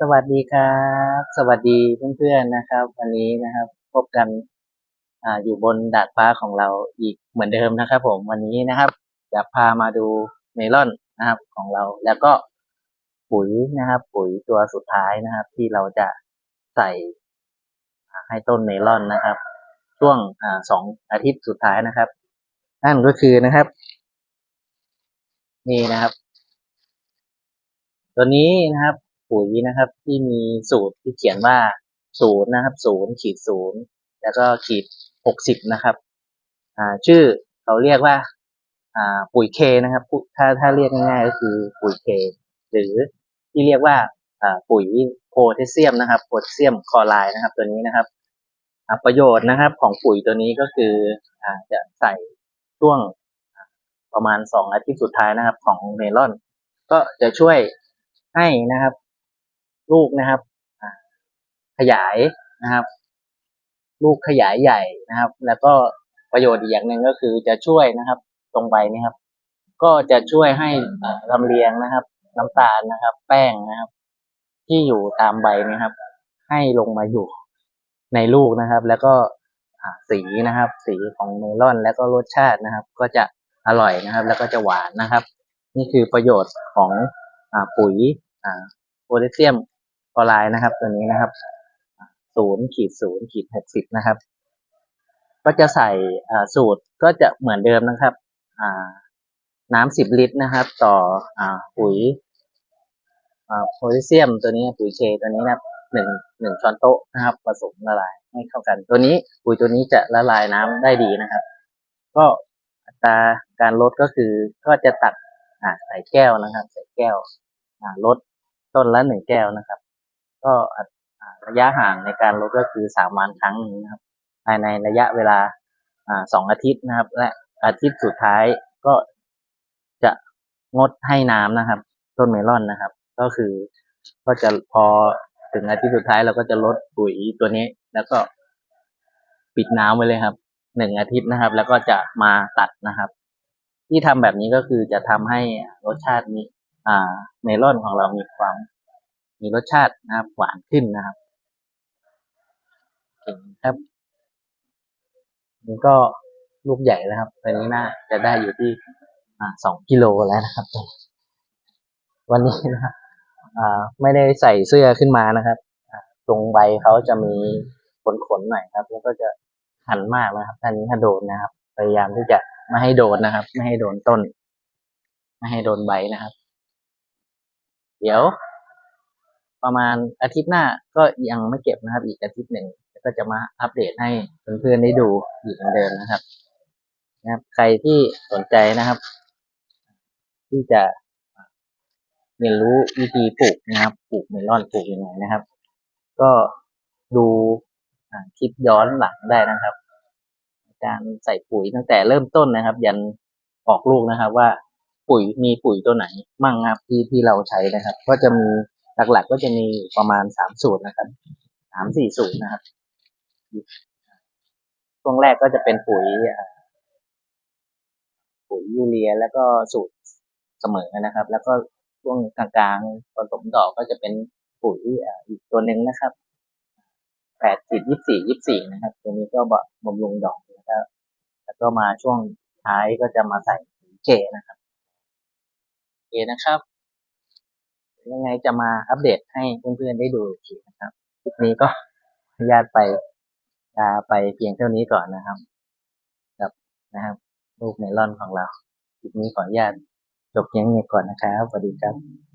สวัสดีครับ สวัสดีเพื่อนๆนะครับ วันนี้นะครับพบกันออยู่บนดาดฟ้าของเราอีกเหมือนเดิมนะครับ ผมวันนี้นะครับจะพามาดูเมลอนนะครับของเราแล้วก็ปุ๋ยนะครับ ปุ๋ยตัวสุดท้ายนะครับ ที่เราจะใส่ให้ต้นเมลอนนะครับ ช่วงอสองอาทิตย์สุดท้ายนะครับ นั่นก็คือนะครับ นี่นะครับ ตัวนี้นะครับ ปุ๋ยนะครับ ที่มีสูตรที่เขียนว่าศูนย์นะครับศูนย์ขีดศูนย์แล้วก็ขีดหกสิบนะครับอ่าชื่อเขาเรียกว่าอ่าปุ๋ยเคนะครับ ถ้าถ้าเรียกง่ายๆก็คือปุ๋ยเคหรือที่เรียกว่าอ่าปุ๋ยโพแทสเซียมนะครับโพแทสเซียมคลอไรด์นะครับ ตัวนี้นะครับประโยชน์นะครับของปุ๋ยตัวนี้ก็คืออาจะใส่ช่วงประมาณสองอาทิตย์สุดท้ายนะครับ ของเมลอน ก็จะช่วยให้นะครับ ลูกนะครับขยายนะครับ ลูกขยายใหญ่นะครับ แล้วก็ประโยชน์อีกอย่างหนึ่งก็คือจะช่วยนะครับ ตรงใบนี้ครับ ก็จะช่วยให้อ่าลำเลียงนะครับ น้ำตาลนะครับ แป้งนะครับ ที่อยู่ตามใบนะครับ ให้ลงมาอยู่ในลูกนะครับ แล้วก็สีนะครับ สีของเมลอนแล้วก็รสชาตินะครับ ก็จะอร่อยนะครับ แล้วก็จะหวานนะครับ นี่คือประโยชน์ของอปุ๋ยโพแทสเซียม คลอไรด์นะครับ ตัวนี้นะครับศูนย์ขีดศูนย์ขีดหกสิบนะครับ ก็จะใส่สูตรก็จะเหมือนเดิมนะครับน้ำสิบลิตรนะครับ ต่ออปุ๋ยโพแทสเซียมตัวนี้ปุ๋ยเคตัวนี้นะครับหนึ่งหนึ่งช้อนโต๊ะนะครับ ผสมละลายให้เข้ากัน ตัวนี้ปุ๋ยตัวนี้จะละลายน้ำได้ดีนะครับ ก็อัตราการลดก็คือก็จะตักใส่แก้วนะครับ ใส่แก้วลดต้นละหนึ่งแก้วนะครับ ก็ระยะห่างในการลดก็คือสามวันครั้งหนึ่งนะครับ ภายในระยะเวลาสองอาทิตย์นะครับ และอาทิตย์สุดท้ายก็จะงดให้น้ำนะครับ ต้นเมลอนนะครับ ก็คือก็จะพอถึงอาทิตย์สุดท้ายเราก็จะลดปุ๋ยตัวนี้ แล้วก็ปิดน้ำไว้เลยครับหนึ่งอาทิตย์นะครับ แล้วก็จะมาตัดนะครับ ที่ทำแบบนี้ก็คือจะทำให้รสชาติมีอ่าเมลอนของเรามีความ มีรสชาตินะครับหวานขึ้นนะครับเห็นครับนี่ก็ลูกใหญ่แล้วครับตอนนี้น่าจะได้อยู่ที่อ่าสองกิโลแล้วนะครับ วันนี้นะครับอ่าไม่ได้ใส่เสื้อขึ้นมานะครับอ่าตรงใบเขาจะมีขนขนๆหน่อยครับ แล้วก็จะหันมากนะครับท่านนี้ถ้าโดนนะครับ พยายามที่จะไม่ให้โดนนะครับ ไม่ให้โดนต้น ไม่ให้โดนใบนะครับ เดี๋ยว ประมาณอาทิตย์หน้าก็ยังไม่เก็บนะครับ อีกอาทิตย์หนึ่งก็จะมาอัปเดตให้เพื่อนๆได้ดูอีกเหมือนเดิมนะครับนะครับ ใครที่สนใจนะครับ ที่จะเรียนรู้วิธีปลูกนะครับ ปลูกเมลอนปลูกยังไงนะครับ ก็ดูคลิปย้อนหลังได้นะครับ การใส่ปุ๋ยตั้งแต่เริ่มต้นนะครับ ยันออกลูกนะครับ ว่าปุ๋ยมีปุ๋ยตัวไหนมั่งครับที่ที่เราใช้นะครับ ก็จะมี หลักๆก็จะมีประมาณสามสูตรนะครับสามสี่สูตรนะครับช่วงแรกก็จะเป็นปุ๋ยปุ๋ยยูเรียแล้วก็สูตรเสมอนะครับ แล้วก็ช่วงกลางๆผสมดอกก็จะเป็นปุ๋ยอีกตัวหนึ่งนะครับแปดสิบยี่สี่ยี่สี่นะครับ ตัวนี้ก็บำรุงดอกนะครับแล้วก็มาช่วงท้ายก็จะมาใส่เคนะครับเคนะครับ ยังไงจะมาอัปเดตให้เพื่อนๆได้ดูอีกทีนะครับคลิปนี้ก็อนุญาตไปลาไปเพียงเท่านี้ก่อนนะครับกับนะครับลูกเมลอนของเราคลิปนี้ขออนุญาตจบเพียงนี้ก่อนนะครับสวัสดีครับ